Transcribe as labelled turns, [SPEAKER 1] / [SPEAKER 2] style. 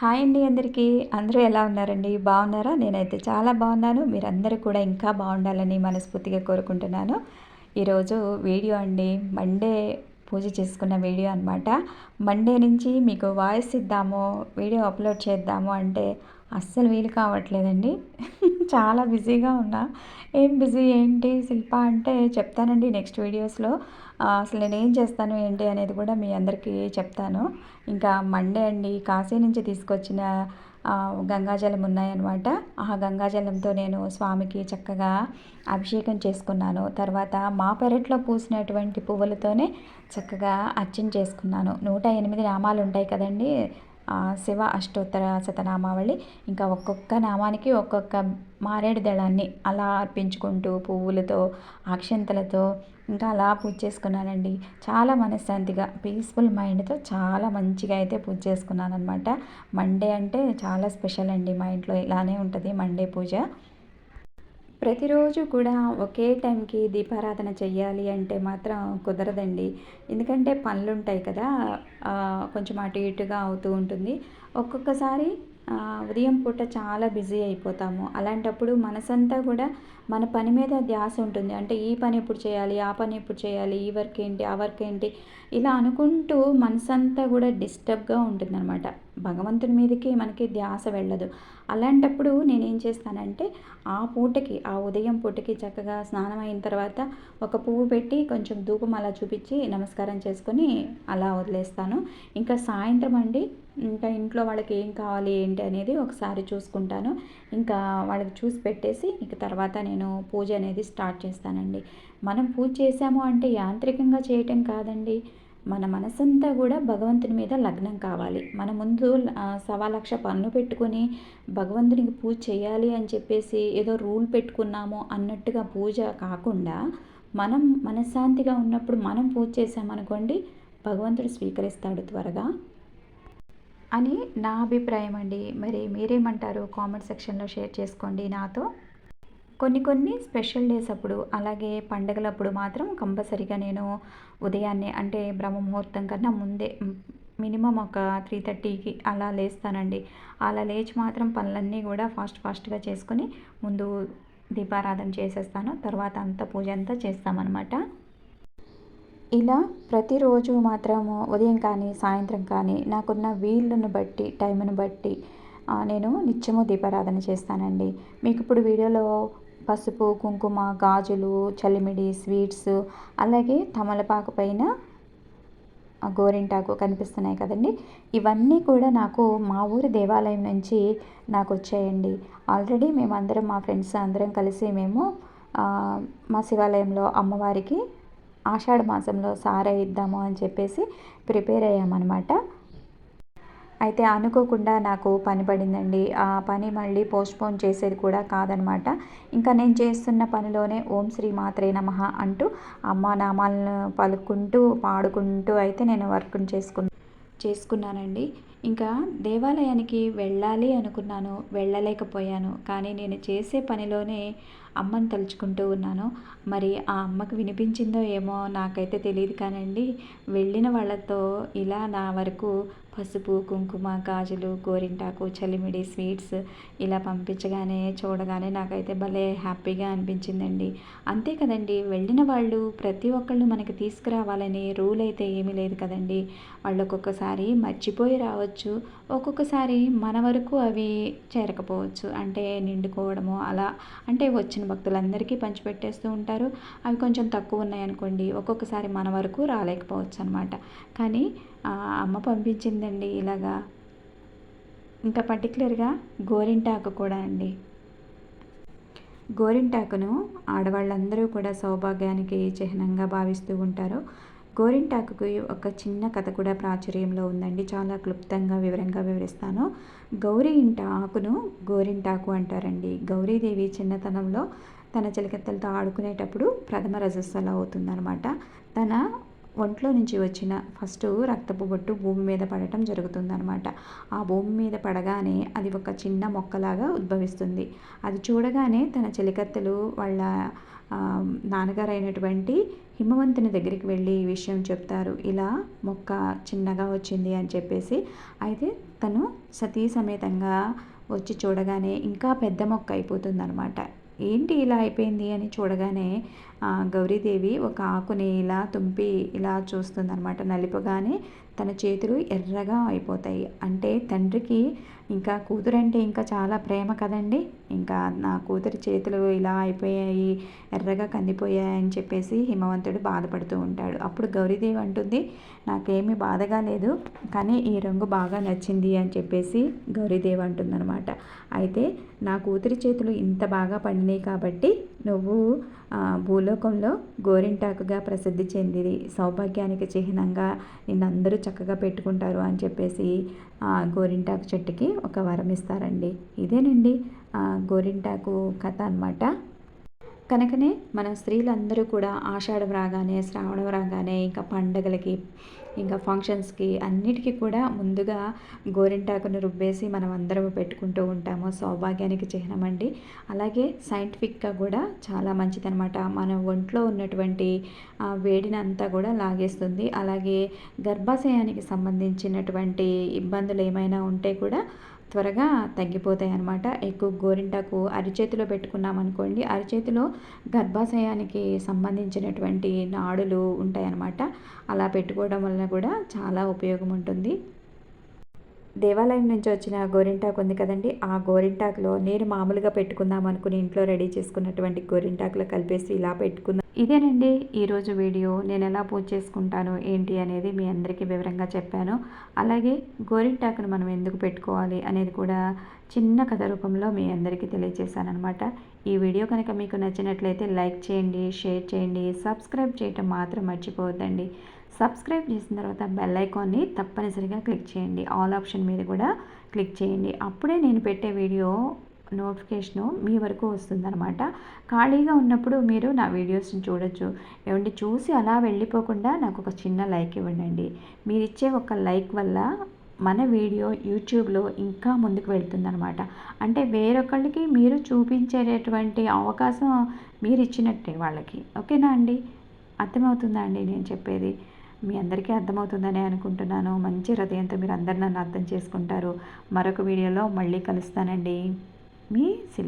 [SPEAKER 1] Hi అండి అందరికీ. అందరూ ఎలా ఉన్నారండి? బాగున్నారా? నేనైతే చాలా బాగున్నాను. మీరందరూ కూడా ఇంకా బాగుండాలని మనస్ఫూర్తిగా కోరుకుంటున్నాను. ఈరోజు వీడియో అండి. మండే పూజ చేసుకున్న వీడియో అనమాట మండే నుంచి మీకు వాయిస్ ఇద్దాము వీడియో అప్లోడ్ చేద్దాము అంటే అస్సలు వీలు కావట్లేదండి. చాలా బిజీగా ఉన్నా. ఏం బిజీ ఏంటి? శిల్ప అంటే చెప్తానండి నెక్స్ట్ వీడియోస్లో. అసలు నేను ఏం చేస్తాను ఏంటి అనేది కూడా మీ అందరికీ చెప్తాను. ఇంకా మండే అండి కాశీ నుంచి తీసుకొచ్చిన గంగాజలం ఉన్నాయన్నమాట. ఆ గంగాజలంతో నేను స్వామికి చక్కగా అభిషేకం చేసుకున్నాను. తర్వాత మా పెరట్లో పూసినటువంటి పువ్వులతోనే చక్కగా అర్చన చేసుకున్నాను. నూట ఎనిమిది నామాలు ఉంటాయి కదండి. శివ అష్టోత్తర శతనామావళి ఇంకా ఒక్కొక్క నామానికి ఒక్కొక్క మారేడు దళాన్ని అలా అర్పించుకుంటూ పువ్వులతో అక్షంతలతో ఇంకా అలా పూజ చేసుకున్నానండి. చాలా మనశ్శాంతిగా పీస్ఫుల్ మైండ్తో చాలా మంచిగా అయితే పూజ చేసుకున్నాను అనమాట మండే అంటే చాలా స్పెషల్ అండి మా ఇంట్లో ఇలానే ఉంటుంది మండే పూజ. ప్రతిరోజు కూడా ఒకే టైంకి దీపారాధన చేయాలి అంటే మాత్రం కుదరదండి. ఎందుకంటే పనులు ఉంటాయి కదా కొంచెం అటు ఇటుగా అవుతూ ఉంటుంది. ఒక్కొక్కసారి ఉదయం పూట చాలా బిజీ అయిపోతాము. అలాంటప్పుడు మనసంతా కూడా మన పని మీద ధ్యాస ఉంటుంది. అంటే ఈ పని ఎప్పుడు చేయాలి ఆ పని ఎప్పుడు చేయాలి ఈ వర్క్ ఏంటి ఆ వర్క్ ఏంటి ఇలా అనుకుంటూ మనసంతా కూడా డిస్టర్బ్గా ఉంటుందన్నమాట. భగవంతుని మీదకి మనకి ధ్యాస వెళ్ళదు. అలాంటప్పుడు నేనేం చేస్తానంటే ఆ పూటకి ఆ ఉదయం పూటకి చక్కగా స్నానం అయిన తర్వాత ఒక పువ్వు పెట్టి కొంచెం ధూపం అలా చూపించి నమస్కారం చేసుకొని అలా వదిలేస్తాను. ఇంకా సాయంత్రం అండి ఇంకా ఇంట్లో వాళ్ళకి ఏం కావాలి ఏంటి అనేది ఒకసారి చూసుకుంటాను. ఇంకా వాళ్ళకి చూసి పెట్టేసి ఇంక తర్వాత నేను పూజ అనేది స్టార్ట్ చేస్తానండి. మనం పూజ చేసాము అంటే యాంత్రికంగా చేయటం కాదండి. మన మనసంతా కూడా భగవంతుని మీద లగ్నం కావాలి. మన ముందు సవా లక్ష పన్ను పెట్టుకొని భగవంతునికి పూజ చేయాలి అని చెప్పేసి ఏదో రూల్ పెట్టుకున్నాము అన్నట్టుగా పూజ కాకుండా మనం మనశ్శాంతిగా ఉన్నప్పుడు మనం పూజ చేసామనుకోండి భగవంతుడు స్వీకరిస్తాడు త్వరగా. అని నా అభిప్రాయం అండి. మరి మీరేమంటారు? కామెంట్ సెక్షన్లో షేర్ చేసుకోండి నాతో. కొన్ని కొన్ని స్పెషల్ డేస్ అప్పుడు అలాగే పండగలప్పుడు మాత్రం కంపల్సరీగా నేను ఉదయాన్నే అంటే బ్రహ్మ ముహూర్తం కన్నా ముందే మినిమం ఒక త్రీ థర్టీకి అలా లేస్తానండి. అలా లేచి మాత్రం పనులన్నీ కూడా ఫాస్ట్ ఫాస్ట్గా చేసుకొని ముందు దీపారాధన చేసేస్తాను. తర్వాత అంత పూజ అంతా చేస్తామన్నమాట. ఇలా ప్రతిరోజు మాత్రము ఉదయం కానీ సాయంత్రం కానీ నాకున్న వీళ్ళను బట్టి టైంను బట్టి నేను నిత్యము దీపారాధన చేస్తానండి. మీకు ఇప్పుడు వీడియోలో పసుపు కుంకుమ గాజులు చలిమిడి స్వీట్స్ అలాగే తమలపాకు పైన గోరింటాకు కనిపిస్తున్నాయి కదండి. ఇవన్నీ కూడా నాకు మా ఊరి దేవాలయం నుంచి నాకు వచ్చాయండి. ఆల్రెడీ మేమందరం మా ఫ్రెండ్స్ అందరం కలిసి మేము మా శివాలయంలో అమ్మవారికి ఆషాఢ మాసంలో సారా ఇద్దాము అని చెప్పేసి ప్రిపేర్ అయ్యామన్నమాట. అయితే అనుకోకుండా నాకు పని పడిందండి. ఆ పని మళ్ళీ పోస్ట్పోన్ చేసేది కూడా కాదనమాట. ఇంకా నేను చేస్తున్న పనిలోనే ఓం శ్రీ మాత్రే నమ అంటూ అమ్మ నామాలను పలుకుంటూ పాడుకుంటూ అయితే నేను వర్క్ను చేసుకున్నాను చేసుకున్నానండి. ఇంకా దేవాలయానికి వెళ్ళాలి అనుకున్నాను వెళ్ళలేకపోయాను. కానీ నేను చేసే పనిలోనే అమ్మని తలుచుకుంటూ ఉన్నాను. మరి ఆ అమ్మకు వినిపించిందో ఏమో నాకైతే తెలియదు కానండి. వెళ్ళిన వాళ్ళతో ఇలా నా వరకు పసుపు కుంకుమ గాజులు గోరింటాకు చలిమిడి స్వీట్స్ ఇలా పంపించగానే చూడగానే నాకైతే భలే హ్యాపీగా అనిపించిందండి. అంతే కదండి వెళ్ళిన వాళ్ళు ప్రతి ఒక్కళ్ళు మనకి తీసుకురావాలని రూల్ అయితే ఏమీ లేదు కదండి. వాళ్ళు ఒక్కొక్కసారి మర్చిపోయి రావచ్చు ఒక్కొక్కసారి మన వరకు అవి చేరకపోవచ్చు. అంటే నిండుకోవడము అలా అంటే వచ్చిన భక్తులందరికీ పంచిపెట్టేస్తూ ఉంటారు. అవి కొంచెం తక్కువ ఉన్నాయనుకోండి ఒక్కొక్కసారి మన వరకు రాలేకపోవచ్చు అనమాట కానీ అమ్మ పంపించిందండి ఇలాగా. ఇంకా పర్టికులర్గా గోరింటాకు కూడా అండి. గోరింటాకును ఆడవాళ్ళందరూ కూడా సౌభాగ్యానికి చిహ్నంగా భావిస్తూ ఉంటారు. గోరింటాకుకి ఒక చిన్న కథ కూడా ప్రాచుర్యంలో ఉందండి. చాలా క్లుప్తంగా వివరంగా వివరిస్తాను. గౌరీ ఇంట ఆకును గోరింటాకు అంటారండి. గౌరీదేవి చిన్నతనంలో తన చిలకెత్తలతో ఆడుకునేటప్పుడు ప్రథమ రజస్వల అవుతుందనమాట తన ఒంట్లో నుంచి వచ్చిన ఫస్ట్ రక్తపు బొట్టు భూమి మీద పడటం జరుగుతుందనమాట ఆ భూమి మీద పడగానే అది ఒక చిన్న మొక్కలాగా ఉద్భవిస్తుంది. అది చూడగానే తన చెలికత్తెలు వాళ్ళ నాన్నగారు అయినటువంటి హిమవంతుని దగ్గరికి వెళ్ళి ఈ విషయం చెప్తారు. ఇలా మొక్క చిన్నగా వచ్చింది అని చెప్పేసి అయితే తను సతీ సమేతంగా వచ్చి చూడగానే ఇంకా పెద్ద మొక్క అయిపోతుందనమాట ఏంటి ఇలా అయిపోయింది అని చూడగానే గౌరీదేవి ఒక ఆకుని ఇలా తుంపి ఇలా చూస్తుందనమాట నలిపగానే తన చేతులు ఎర్రగా అయిపోతాయి. అంటే తండ్రికి ఇంకా కూతురు అంటే ఇంకా చాలా ప్రేమ కదండి. ఇంకా నా కూతురి చేతులు ఇలా అయిపోయాయి ఎర్రగా కందిపోయాయని చెప్పేసి హిమవంతుడు బాధపడుతూ ఉంటాడు. అప్పుడు గౌరీదేవి అంటుంది నాకేమీ బాధగా లేదు కానీ ఈ రంగు బాగా నచ్చింది అని చెప్పేసి గౌరీదేవి అంటుందన్నమాట. అయితే నా కూతురి చేతులు ఇంత బాగా పండినాయి కాబట్టి నువ్వు భూలోకంలో గోరింటాకుగా ప్రసిద్ధి చెందిది. సౌభాగ్యానికి చిహ్నంగా నిన్ను అందరూ చక్కగా పెట్టుకుంటారు అని చెప్పేసి గోరింటాకు చెట్టుకి ఒక వరం ఇస్తారండి. ఇదేనండి గోరింటాకు కథ అనమాట కనుకనే మన స్త్రీలందరూ కూడా ఆషాఢం రాగానే శ్రావణం రాగానే ఇంకా పండగలకి ఇంకా ఫంక్షన్స్కి అన్నిటికీ కూడా ముందుగా గోరింటాకును రుబ్బేసి మనం అందరం పెట్టుకుంటూ ఉంటాము. సౌభాగ్యానికి చిహ్నం అండి అలాగే సైంటిఫిక్గా కూడా చాలా మంచిదనమాట మన ఒంట్లో ఉన్నటువంటి వేడిని అంతా కూడా లాగేస్తుంది. అలాగే గర్భాశయానికి సంబంధించినటువంటి ఇబ్బందులు ఏమైనా ఉంటే కూడా త్వరగా తగ్గిపోతాయి అన్నమాట ఎక్కువ గోరింటాకు అరిచేతిలో పెట్టుకున్నాం అనుకోండి అరిచేతిలో గర్భాశయానికి సంబంధించినటువంటి నాడులు ఉంటాయన్నమాట. అలా పెట్టుకోవడం వలన కూడా చాలా ఉపయోగం ఉంటుంది. దేవాలయం నుంచి వచ్చిన గోరింటాకు ఉంది కదండి ఆ గోరింటాకులో నేను మామూలుగా పెట్టుకుందాం అనుకుని ఇంట్లో రెడీ చేసుకున్నటువంటి గోరింటాకులో కలిపేసి ఇలా పెట్టుకున్నా ఇదేనండి ఈరోజు వీడియో. నేను ఎలా పూజ చేసుకుంటాను ఏంటి అనేది మీ అందరికీ వివరంగా చెప్పాను. అలాగే గోరింటాకును మనం ఎందుకు పెట్టుకోవాలి అనేది కూడా చిన్న కథ రూపంలో మీ అందరికీ తెలియజేశానమాట ఈ వీడియో కనుక మీకు నచ్చినట్లయితే లైక్ చేయండి షేర్ చేయండి సబ్స్క్రైబ్ చేయటం మాత్రం మర్చిపోవద్దండి. సబ్స్క్రైబ్ చేసిన తర్వాత బెల్ ఐకాన్ని తప్పనిసరిగా క్లిక్ చేయండి. ఆల్ ఆప్షన్ మీద కూడా క్లిక్ చేయండి. అప్పుడే నేను పెట్టే వీడియో నోటిఫికేషను మీ వరకు వస్తుందన్నమాట. ఖాళీగా ఉన్నప్పుడు మీరు నా వీడియోస్ని చూడొచ్చు. ఏమండి చూసి అలా వెళ్ళిపోకుండా నాకు ఒక చిన్న లైక్ ఇవ్వండి మీరు ఇచ్చే ఒక లైక్ వల్ల మన వీడియో యూట్యూబ్లో ఇంకా ముందుకు వెళ్తుందనమాట అంటే వేరొకళ్ళకి మీరు చూపించేటటువంటి అవకాశం మీరు ఇచ్చినట్టే వాళ్ళకి. ఓకేనా అండి? అర్థమవుతుందా అండి నేను చెప్పేది? మీ అందరికీ అర్థమవుతుందని అనుకుంటున్నాను. మంచి హృదయంతో మీరు అందరు నన్ను అర్థం చేసుకుంటారు. మరొక వీడియోలో మళ్ళీ కలుస్తానండి. మీ శిల్ప